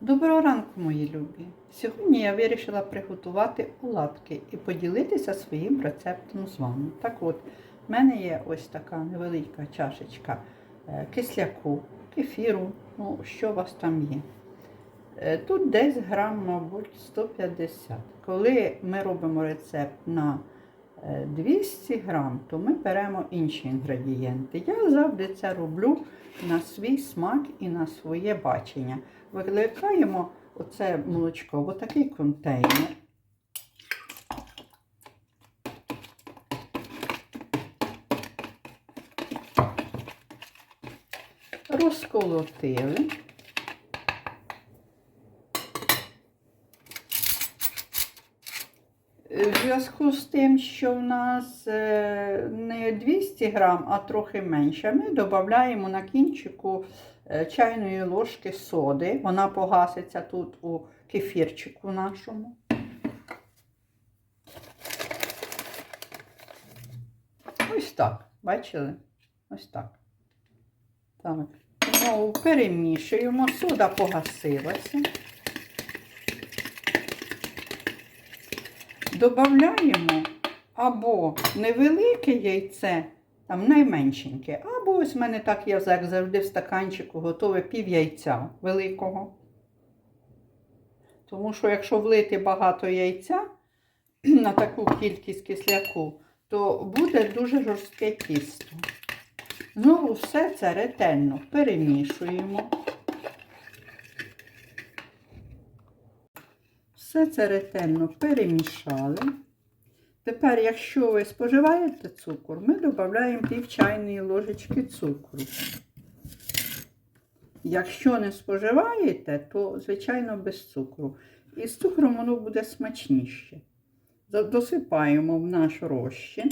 Доброго ранку, мої любі! Сьогодні я вирішила приготувати оладки і поділитися своїм рецептом з вами. Так от, в мене є ось така невелика чашечка е, кисляку, кефіру, ну, що у вас там є. Е, Тут десь грам, мабуть, 150. Коли ми робимо рецепт на 200 грам, то ми беремо інші інгредієнти. Я завжди це роблю на свій смак і на своє бачення. Викликаємо оце молочко в отакий контейнер. Розколотили. В зв'язку з тим, що в нас е, не 200 грам, а трохи менше, ми додаємо на кінчику е, чайної ложки соди. Вона погаситься тут у кефірчику нашому. Ось так. Бачили? Ось так. Так. Знову перемішуємо, сода погасилася. Додаємо або невелике яйце, там найменшеньке, або ось в мене так я завжди в стаканчику готове пів яйця великого. Тому що якщо влити багато яйця на таку кількість кисляку, то буде дуже жорстке тісто. Знову все це ретельно перемішуємо. Все це ретельно перемішали. Тепер, якщо ви споживаєте цукор, ми додаємо пів чайної ложечки цукру. Якщо не споживаєте, то, звичайно, без цукру. І з цукром воно буде смачніше. Досипаємо в наш розчин,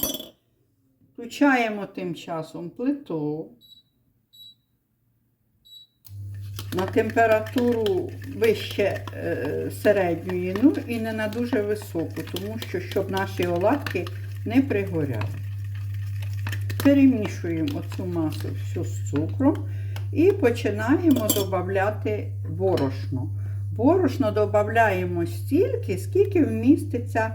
включаємо тим часом плиту. На температуру вище е, середньої, ну і не на дуже високу, тому що щоб наші оладки не пригоряли. Перемішуємо оцю масу всю з цукром і починаємо додати борошно. Борошно додаємо стільки, скільки вміститься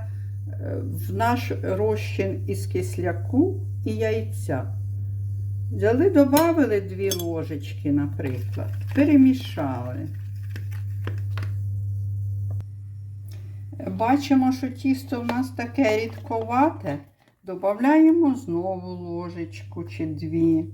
е, в наш розчин із кисляку і яйця. Взяли, додали дві ложечки, наприклад, перемішали. Бачимо, що тісто в нас таке рідковате. Додаємо знову ложечку чи дві.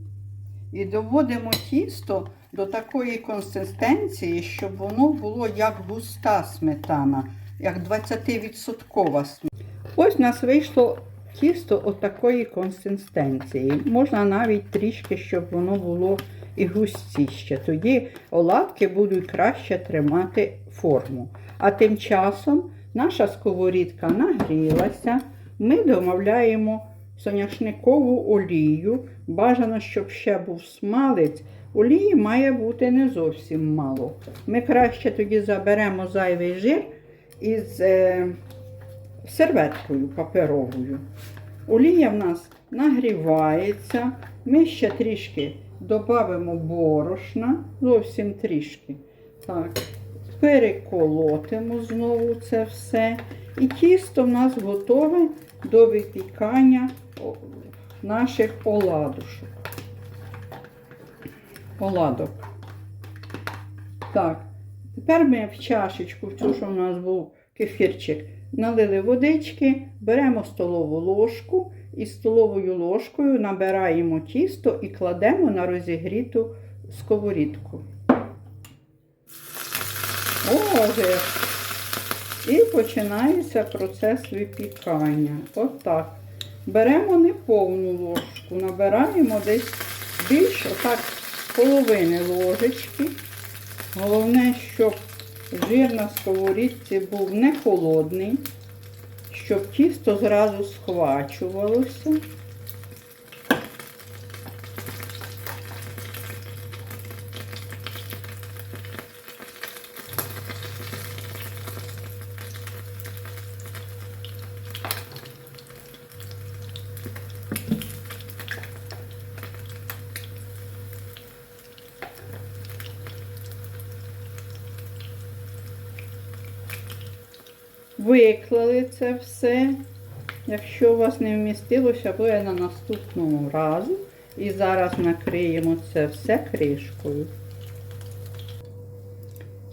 І доводимо тісто до такої консистенції, щоб воно було як густа сметана, як 20% сметана. Ось у нас вийшло тісто отакої консистенції. Можна навіть трішки, щоб воно було і густіще. Тоді оладки будуть краще тримати форму. А тим часом наша сковорідка нагрілася. Ми домовляємо соняшникову олію. Бажано, щоб ще був смалець. Олії має бути не зовсім мало. Ми краще тоді заберемо зайвий жир із е, серветкою паперовою. Олія в нас нагрівається. Ми ще трішки додамо борошна, зовсім трішки. Так, переколотимо знову це все. І тісто в нас готове до випікання наших оладушок. Оладок. Так, тепер ми в чашечку, в цю, що в нас був кефірчик, налили водички, беремо столову ложку і столовою ложкою набираємо тісто і кладемо на розігріту сковорідку. Оже. І починається процес випікання. Отак. Беремо не повну ложку, набираємо десь більш отак половини ложечки. Головне, щоб жир на сковорідці був не холодний, щоб тісто зразу схвачувалося. Виклали це все. Якщо у вас не вмістилося, буде на наступному разу. І зараз накриємо це все кришкою.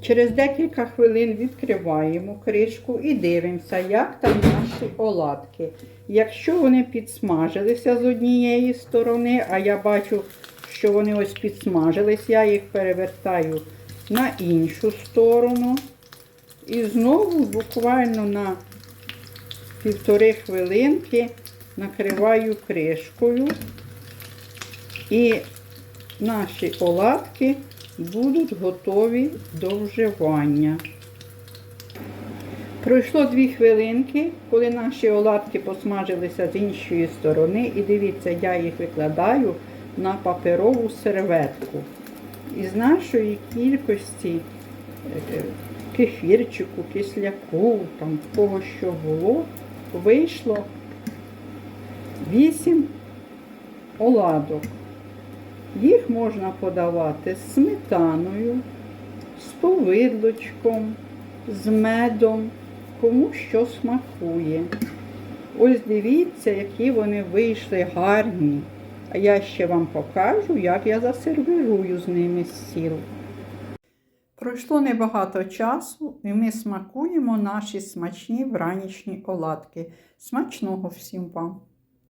Через декілька хвилин відкриваємо кришку і дивимося, як там наші оладки. Якщо вони підсмажилися з однієї сторони, а я бачу, що вони ось підсмажились, я їх перевертаю на іншу сторону. І знову буквально на півтори хвилинки накриваю кришкою. І наші оладки будуть готові до вживання. Пройшло дві хвилинки, коли наші оладки посмажилися з іншої сторони. І дивіться, я їх викладаю на паперову серветку. Із нашої кількості кефірчику, кисляку, там в кого що було, вийшло 8 оладок. Їх можна подавати з сметаною, з повидлочком, з медом, кому що смакує. Ось дивіться, які вони вийшли гарні. А я ще вам покажу, як я засервірую з ними стіл. Пройшло небагато часу, і ми смакуємо наші смачні вранішні оладки. Смачного всім вам!